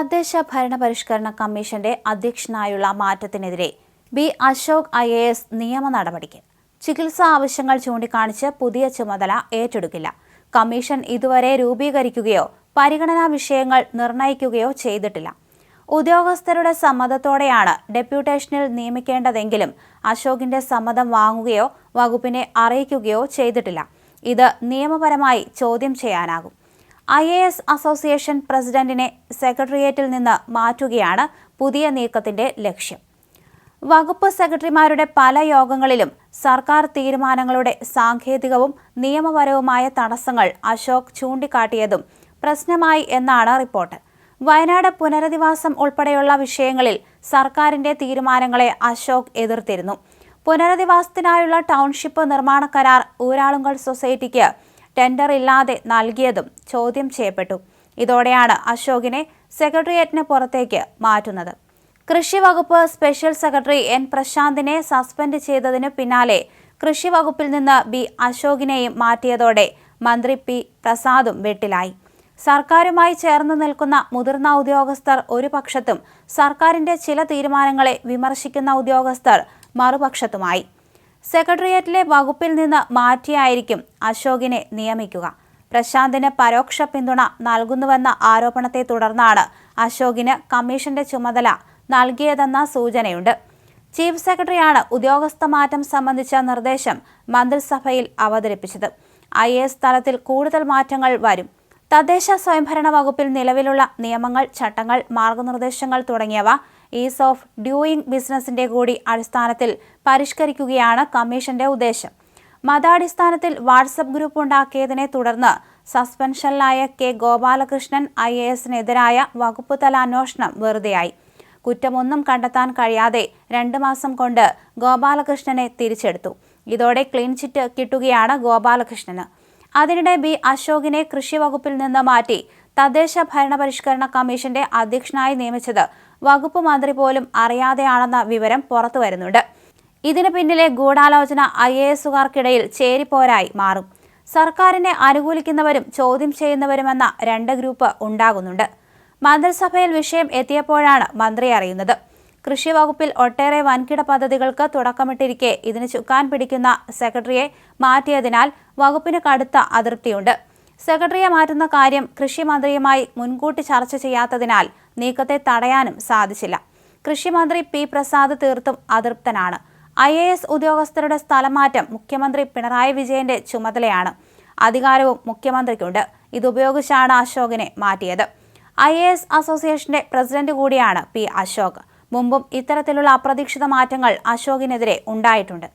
തദ്ദേശ ഭരണ പരിഷ്കരണ കമ്മീഷന്റെ അധ്യക്ഷനായുള്ള മാറ്റത്തിനെതിരെ B Ashok I A S നിയമ നടപടിക്ക് ചികിത്സാ ആവശ്യങ്ങൾ ചൂണ്ടിക്കാണിച്ച് പുതിയ ചുമതല ഏറ്റെടുക്കില്ല. കമ്മീഷൻ ഇതുവരെ രൂപീകരിക്കുകയോ പരിഗണനാ വിഷയങ്ങൾ നിർണയിക്കുകയോ ചെയ്തിട്ടില്ല. ഉദ്യോഗസ്ഥരുടെ സമ്മതത്തോടെയാണ് ഡെപ്യൂട്ടേഷനിൽ നിയമിക്കേണ്ടതെങ്കിലും അശോകിന്റെ സമ്മതം വാങ്ങുകയോ വകുപ്പിനെ അറിയിക്കുകയോ ചെയ്തിട്ടില്ല. ഇത് നിയമപരമായി ചോദ്യം ചെയ്യാനാകും. ഐ എ എസ് അസോസിയേഷൻ പ്രസിഡന്റിനെ സെക്രട്ടേറിയറ്റിൽ നിന്ന് മാറ്റുകയാണ് പുതിയ നീക്കത്തിന്റെ ലക്ഷ്യം. വകുപ്പ് സെക്രട്ടറിമാരുടെ പല യോഗങ്ങളിലും സർക്കാർ തീരുമാനങ്ങളുടെ സാങ്കേതികവും നിയമപരവുമായ തടസ്സങ്ങൾ അശോക് ചൂണ്ടിക്കാട്ടിയതും പ്രശ്നമായി എന്നാണ് റിപ്പോർട്ട്. വയനാട് പുനരധിവാസം ഉൾപ്പെടെയുള്ള വിഷയങ്ങളിൽ സർക്കാരിന്റെ തീരുമാനങ്ങളെ അശോക് എതിർത്തിരുന്നു. പുനരധിവാസത്തിനായുള്ള ടൗൺഷിപ്പ് നിർമ്മാണ കരാർ ഊരാളുങ്കൽ സൊസൈറ്റിക്ക് ടെൻഡർ ഇല്ലാതെ നൽകിയതും ചോദ്യം ചെയ്യപ്പെട്ടു. ഇതോടെയാണ് അശോകിനെ സെക്രട്ടേറിയറ്റിന് പുറത്തേക്ക് മാറ്റുന്നത്. കൃഷി വകുപ്പ് സ്പെഷ്യൽ സെക്രട്ടറി എൻ പ്രശാന്തിനെ സസ്പെൻഡ് ചെയ്തതിന് പിന്നാലെ കൃഷി വകുപ്പിൽ നിന്ന് ബി അശോകിനെയും മാറ്റിയതോടെ മന്ത്രി പി പ്രസാദും വെട്ടിലായി. സർക്കാരുമായി ചേർന്ന് നിൽക്കുന്ന മുതിർന്ന ഉദ്യോഗസ്ഥർ ഒരു പക്ഷത്തും സർക്കാരിന്റെ ചില തീരുമാനങ്ങളെ വിമർശിക്കുന്ന ഉദ്യോഗസ്ഥർ മറുപക്ഷത്തുമായി. സെക്രട്ടേറിയറ്റിലെ വകുപ്പിൽ നിന്ന് മാറ്റിയായിരിക്കും അശോകിനെ നിയമിക്കുക. പ്രശാന്തിന് പരോക്ഷ പിന്തുണ നൽകുന്നുവെന്ന ആരോപണത്തെ തുടർന്നാണ് അശോകിന് കമ്മീഷന്റെ ചുമതല നൽകിയതെന്ന സൂചനയുണ്ട്. ചീഫ് സെക്രട്ടറിയാണ് ഉദ്യോഗസ്ഥ മാറ്റം സംബന്ധിച്ച നിർദ്ദേശം മന്ത്രിസഭയിൽ അവതരിപ്പിച്ചത്. ഐ എസ് തലത്തിൽ കൂടുതൽ മാറ്റങ്ങൾ വരും. തദ്ദേശ സ്വയംഭരണ വകുപ്പിൽ നിലവിലുള്ള നിയമങ്ങൾ ചട്ടങ്ങൾ മാർഗനിർദ്ദേശങ്ങൾ തുടങ്ങിയവ ഈസ് ഓഫ് ഡ്യൂയിങ് ബിസിനസിന്റെ കൂടി അടിസ്ഥാനത്തിൽ പരിഷ്കരിക്കുകയാണ് കമ്മീഷന്റെ ഉദ്ദേശം. മതാടിസ്ഥാനത്തിൽ വാട്സപ്പ് ഗ്രൂപ്പ് ഉണ്ടാക്കിയതിനെ തുടർന്ന് സസ്പെൻഷനിലായ കെ ഗോപാലകൃഷ്ണൻ ഐ എ എസിനെതിരായ വകുപ്പ് തല അന്വേഷണം വെറുതെയായി. കുറ്റമൊന്നും കണ്ടെത്താൻ കഴിയാതെ രണ്ട് മാസം കൊണ്ട് ഗോപാലകൃഷ്ണനെ തിരിച്ചെടുത്തു. ഇതോടെ ക്ലീൻ ചിറ്റ് കിട്ടുകയാണ് ഗോപാലകൃഷ്ണന്. അതിനിടെ ബി അശോകിനെ കൃഷി വകുപ്പിൽ നിന്ന് മാറ്റി തദ്ദേശ ഭരണപരിഷ്കരണ കമ്മീഷന്റെ അധ്യക്ഷനായി നിയമിച്ചത് വകുപ്പ് മന്ത്രി പോലും അറിയാതെയാണെന്ന വിവരം പുറത്തുവരുന്നുണ്ട് ഇതിന് പിന്നിലെ ഗൂഢാലോചന ഐ എ എസുകാർക്കിടയിൽ ചേരിപ്പോരായി മാറും. സർക്കാരിനെ അനുകൂലിക്കുന്നവരും ചോദ്യം ചെയ്യുന്നവരുമെന്ന രണ്ട് ഗ്രൂപ്പ് ഉണ്ടാകുന്നുണ്ട്. മന്ത്രിസഭയിൽ വിഷയം എത്തിയപ്പോഴാണ് മന്ത്രി അറിയുന്നത്. കൃഷി വകുപ്പിൽ ഒട്ടേറെ വൻകിട പദ്ധതികൾക്ക് തുടക്കമിട്ടിരിക്കെ. ഇതിന് ചുക്കാൻ പിടിക്കുന്ന സെക്രട്ടറിയെ മാറ്റിയതിനാൽ വകുപ്പിന് കടുത്ത അതൃപ്തിയുണ്ട്. സെക്രട്ടറിയെ മാറ്റുന്ന കാര്യം കൃഷി മന്ത്രിയുമായി മുൻകൂട്ടി ചർച്ച ചെയ്യാത്തതിനാൽ നീക്കത്തെ തടയാനും സാധിച്ചില്ല. കൃഷി മന്ത്രി പി പ്രസാദ് തീർത്തും അതൃപ്തനാണ്. ഐ എ എസ് ഉദ്യോഗസ്ഥരുടെ സ്ഥലമാറ്റം മുഖ്യമന്ത്രി പിണറായി വിജയന്റെ ചുമതലയാണ്. അധികാരവും മുഖ്യമന്ത്രിക്കുണ്ട്. ഇതുപയോഗിച്ചാണ് അശോകിനെ മാറ്റിയത്. ഐ എ എസ് അസോസിയേഷന്റെ പ്രസിഡന്റ് കൂടിയാണ് പി അശോക്. മുമ്പും ഇത്തരത്തിലുള്ള അപ്രതീക്ഷിത മാറ്റങ്ങൾ അശോകിനെതിരെ ഉണ്ടായിട്ടുണ്ട്.